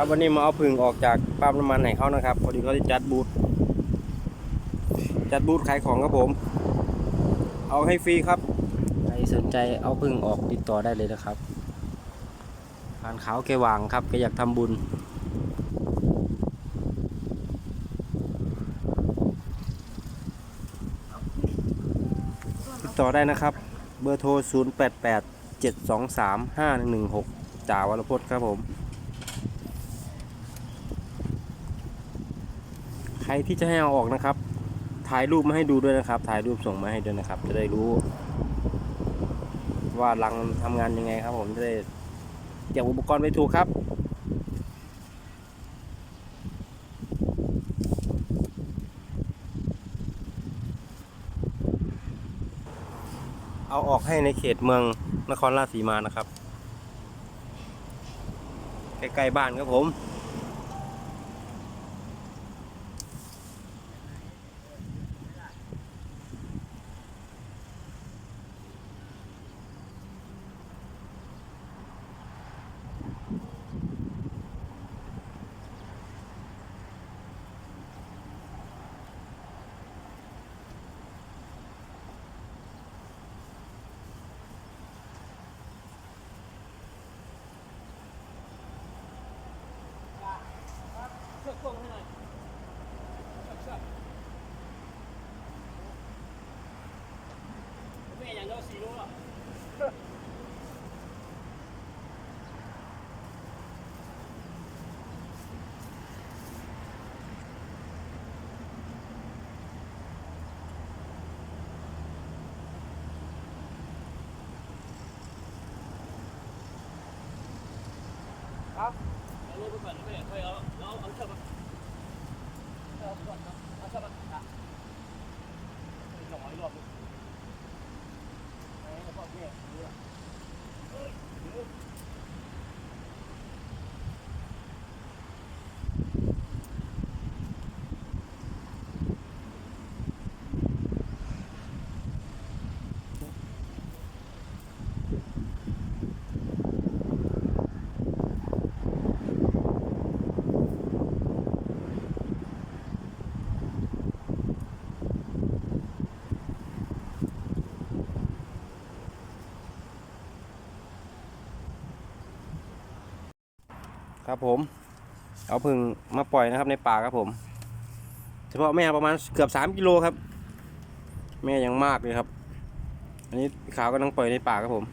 ครับวันนี้มาเอาผึ่งออกจากปั๊มน้ำมันให้เขานะครับพอดีเขาจะจัดบูธจัดบูธขายของครับผม เอาให้ฟรีครับใครสนใจเอาผึ่งออกติดต่อได้เลยนะครับผ่านขาวแกวางครับแกอยากทำบุญติดต่อได้นะครับ เบอร์โทร 0 8 8 7 2 3 5 1 1 6จ่าวรพจน์ครับผม ใค รที่จะให้เอาออกนะครับ ถ่ายรูปมาให้ดูด้วยนะครับ ถ่ายรูปส่งมาให้ด้วยนะครับ จะได้รู้ ว่ารังทำงานยังไงครับ ผมจะได้เก็บอุปกรณ์ไปถูกครับเอาออกให้ในเขตเมืองนครราชสีมานะครับ ใกล้ๆบ้านครับผม แม่อย่างเดียวสี่โลอะ ครับเอารถไปก่อนไม่ค่อยเอาเอาเอาเชือกมาเอาก่อนเอาเชือกมาอะหน่อยรอบนึงไอ้พ่อแม่ดูอะเอ้ยเดี๋ยว ครับผม เอาพึ่งมาปล่อยนะครับในป่าครับผม เฉพาะแม่ประมาณเกือบสามกิโลครับ แม่ยังมากเลยครับ อันนี้ขาวก็ต้องปล่อยในป่าครับผม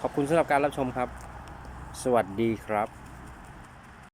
ขอบคุณสำหรับการรับชมครับ สวัสดีครับ